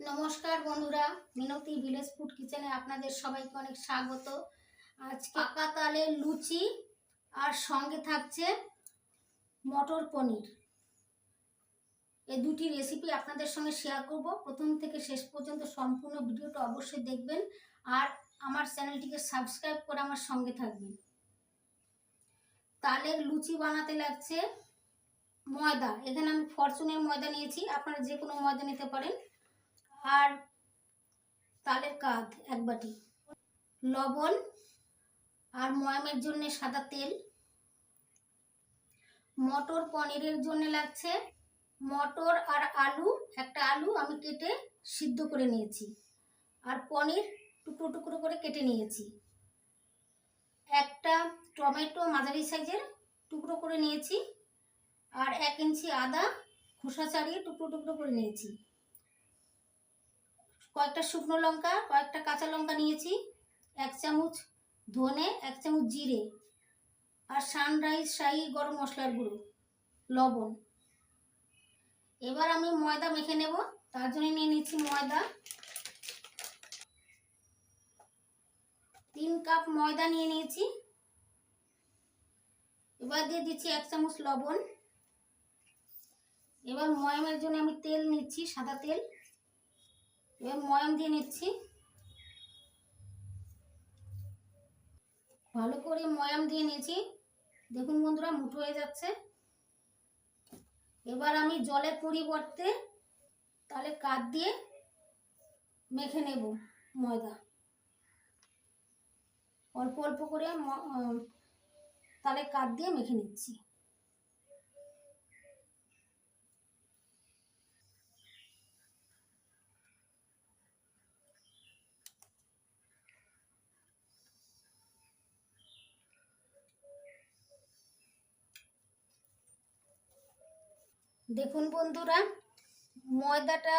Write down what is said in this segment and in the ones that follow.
নমস্কার বন্ধুরা, মিনতি village food কিচেনে আপনাদের সবাইকে অনেক স্বাগত। আজ পাকা তালের লুচি, আর সঙ্গে থাকছে মটর পনির। এই দুটি রেসিপি আপনাদের সঙ্গে শেয়ার করব। প্রথম থেকে শেষ পর্যন্ত সম্পূর্ণ ভিডিওটা অবশ্যই দেখবেন, আর আমার চ্যানেলটিকে সাবস্ক্রাইব করে আমার সঙ্গে থাকবেন। তালের লুচি বানাতে লাগছে ময়দা। এখানে আমি ফরচুনের ময়দা নিয়েছি, আপনারা যে কোনো ময়দা নিতে পারেন। আর তালের কাঁধ এক বাটি। লবণ আর ময়ামের জন্য সাদা তেল। মটর পনিরের জন্য লাগছে মটর আর আলু। একটা আলু আমি কেটে সিদ্ধ করে নিয়েছি। আর পনির টুকরো টুকরো করে কেটে নিয়েছি। একটা টমেটো মাঝারি সাইজের টুকরো করে নিয়েছি। আর এক ইঞ্চি আদা খোসা ছাড়িয়ে টুকরো টুকরো করে নিয়েছি। কয়েকটা শুকনো লঙ্কা, কয়েকটা কাঁচা লঙ্কা নিয়েছি, এক চামচ ধনে, এক চামচ জিরে আর সানরাইজ শাহি গরম মশলার গুঁড়ো, লবণ। এবার আমি ময়দা মেখে নেব, তার জন্য নিয়ে নিচ্ছি ময়দা। তিন কাপ ময়দা নিয়ে নিয়েছি। এবার দিয়ে দিচ্ছি এক চামচ লবণ। এবার ময়ামের জন্য আমি তেল নিচ্ছি, সাদা তেল। এবার ময়াম দিয়ে নিচ্ছি। ভালো করে ময়াম দিয়ে নিয়েছি। দেখুন বন্ধুরা, মুঠো হয়ে যাচ্ছে। এবার আমি জলের পরিবর্তে তাহলে কাঠ দিয়ে মেখে নেব ময়দা। অল্প অল্প করে তাহলে কাঠ দিয়ে মেখে নিচ্ছি। দেখুন বন্ধুরা, ময়দাটা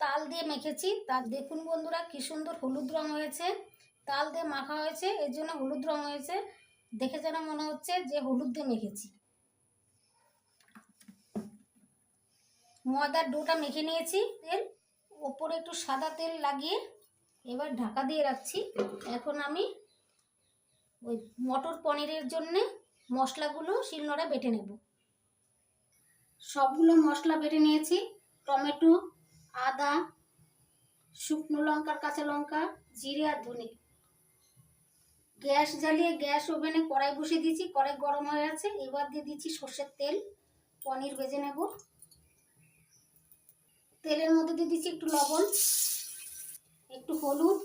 তাল দিয়ে মেখেছি। তার দেখুন বন্ধুরা, কি সুন্দর হলুদ রং হয়েছে। তাল দিয়ে মাখা হয়েছে, এর জন্য হলুদ রং হয়েছে। দেখে যেন মনে হচ্ছে যে হলুদ দিয়ে মেখেছি। ময়দার ডোটা মেখে নিয়েছি এর ওপরে একটু সাদা তেল লাগিয়ে এবার ঢাকা দিয়ে রাখছি। এখন আমি ওই মটর পনিরের জন্যে মশলাগুলো শিলনোড়া বেটে নেব। সবগুলো মশলা বেটে নিয়েছি। টমেটো, আদা, শুকনো লঙ্কার কাঁচা লঙ্কা, জিরে আর ধনে। গ্যাস জ্বালিয়ে গ্যাস ওভেনে কড়াই বসিয়ে দিয়েছি। কড়াই গরম হয়ে আছে এবার দিয়ে দিচ্ছি সর্ষের তেল। পনির ভেজে নেব। তেলের মধ্যে দিয়ে দিচ্ছি একটু লবণ, একটু হলুদ।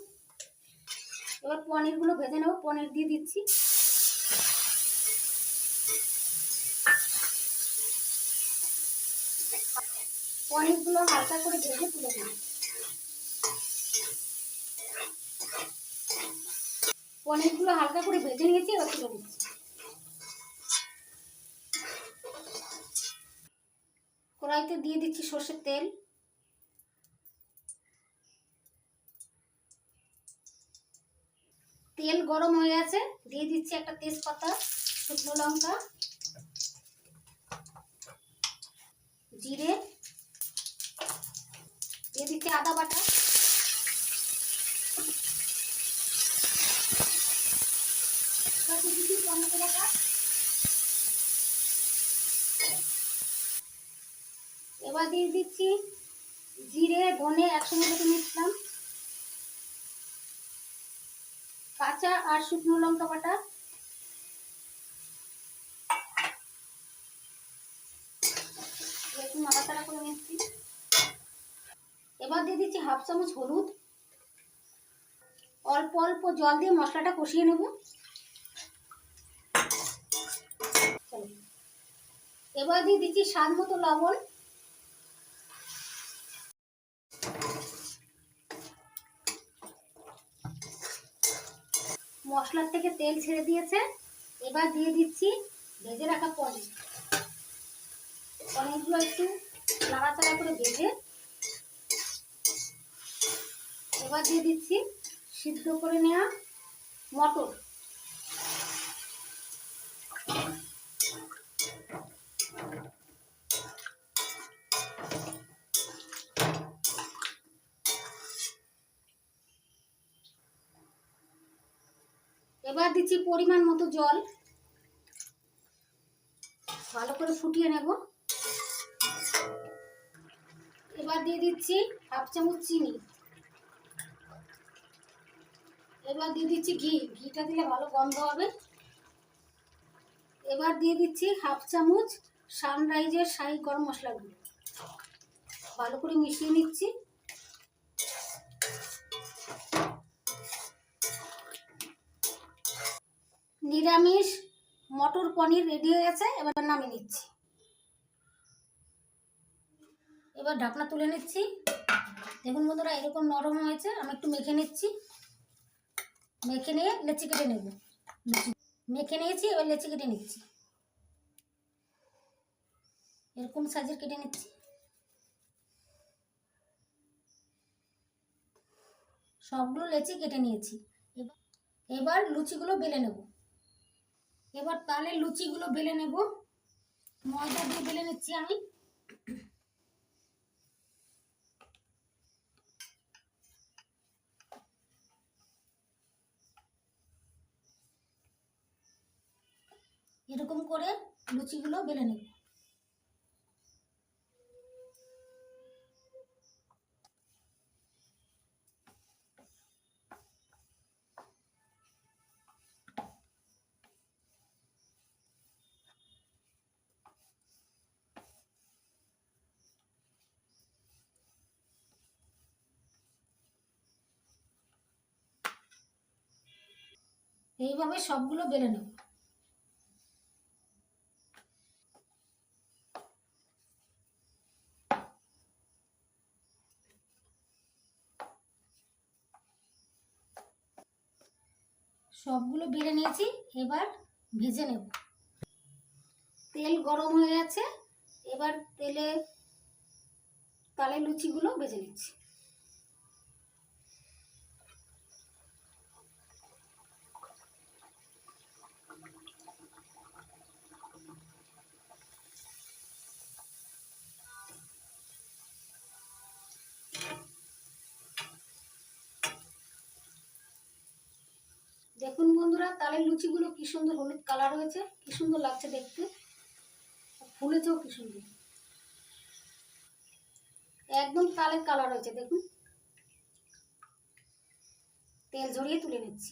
এবার পনিরগুলো ভেজে নেব। পনির দিয়ে দিচ্ছি পনিরগুলো হালকা করে ভেজে তুলে দিন পনিরগুলো হালকা করে ভেজে নিয়েছি, এবার তুলে দিচ্ছি কড়াইতে দিয়ে দিচ্ছি সর্ষের তেল। তেল গরম হয়ে গেছে, দিয়ে দিচ্ছি একটা তেজপাতা, শুকনো লঙ্কা, জিরে দিয়ে দিচ্ছি আদা বাটা? এবার দিয়ে দিচ্ছি জিরে, ধনে একসঙ্গে বেটে নিচ্ছিলাম। কাঁচা আর শুকনো লঙ্কা বাটা একটু নাড়াচাড়া করে নিচ্ছি এবার দিয়ে দিচ্ছি হাফ চামচ হলুদ। অল্প অল্প জল দিয়ে মশলাটা কষিয়ে নেব। এবার দিয়ে দিচ্ছি স্বাদ মতো লবণ। মশলার থেকে তেল ছেড়ে দিয়েছে। এবার দিয়ে দিচ্ছি ভেজে রাখা পনির। পনিরগুলো একটু নাড়াচাড়া করে ভেজে এবার দিয়ে দিচ্ছি সিদ্ধ করে নেওয়া মটর। এবার দিচ্ছি পরিমাণ মতো জল। ভালো করে ফুটিয়ে নেব। এবার দিয়ে দিচ্ছি হাফ চামচ চিনি। এবার দিয়ে দিচ্ছি ঘি। ঘিটা দিলে ভালো গন্ধ হবে। এবার দিয়ে দিচ্ছি হাফ চামচ সানরাইজের শাহি গরম মশলা গুঁড়ো ভালো করে মিশিয়ে নিচ্ছি। নিরামিষ মটর পনির রেডি হয়ে গেছে, এবার নামিয়ে নিচ্ছি। এবার ঢাকনা তুলে নিচ্ছি। দেখুন বন্ধুরা, এরকম নরম হয়েছে, আমি একটু মেখে নিচ্ছি। মেখে নিয়ে লেচি কেটে নেব। মেখে নিয়েছি, এবার লেচি কেটে নিচ্ছি। এরকম সাইজের কেটে নিচ্ছি। সবগুলো লেচি কেটে নিয়েছি। এবার লুচিগুলো বেলে নেব। এবার তাহলে লুচিগুলো বেলে নেব। ময়দা দিয়ে বেলে নিচ্ছি আমি। এরকম করে লুচিগুলো বেলে নেব। এইভাবে সবগুলো বেলে নেব। সবগুলো বেড়ে নিয়েছি, এবার ভেজে নেব। তেল গরম হয়ে গেছে, এবার তেলে তালে লুচিগুলো ভেজে নিচ্ছি দেখুন বন্ধুরা তালের লুচিগুলো কি সুন্দর হলুদ কালার হয়েছে কি সুন্দর লাগছে দেখতে। ফুলেছেও কি সুন্দর। একদম তালের কালার হয়েছে দেখুন। তেল ঝরিয়ে তুলে নিচ্ছি।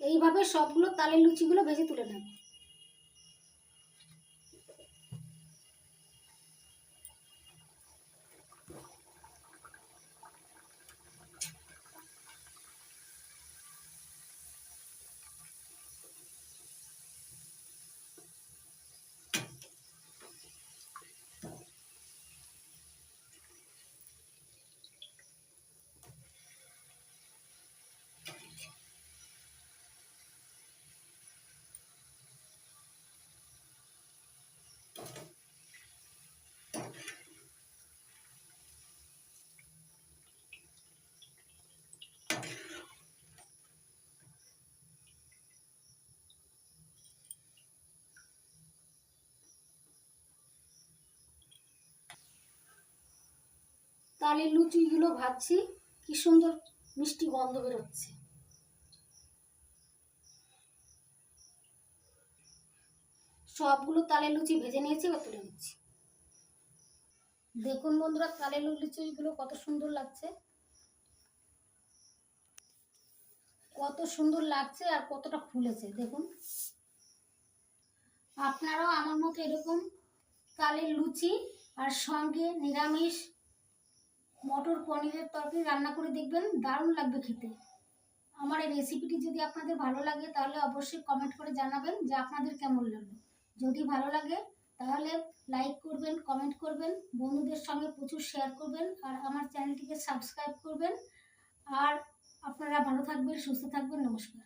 এইভাবে সবগুলো তালের লুচিগুলো ভেজে তুলে নেব। তালের লুচিগুলো ভাজছি, কি সুন্দর মিষ্টি গন্ধ বেরোচ্ছে। সবগুলো তালের লুচি ভেজে নিয়েছি, এবার তুলে নিচ্ছি। দেখুন বন্ধুরা তালের লুচিগুলো কত সুন্দর লাগছে। কত সুন্দর লাগছে আর কতটা ফুলেছে, দেখুন। আপনারাও আমার মতো এরকম তালের লুচি আর সঙ্গে নিরামিষ মটর পনিরের তরকারি রান্না করে দেখবেন দারুণ লাগবে খেতে। আমার এই রেসিপিটি যদি আপনাদের ভালো লাগে, তাহলে অবশ্যই কমেন্ট করে জানাবেন যে আপনাদের কেমন লাগল। যদি ভালো লাগে, তাহলে লাইক করবেন কমেন্ট করবেন, বন্ধুদের সঙ্গে প্রচুর শেয়ার করবেন, আর আমার চ্যানেলটিকে সাবস্ক্রাইব করবেন। আর আপনারা ভালো থাকবেন, সুস্থ থাকবেন, নমস্কার।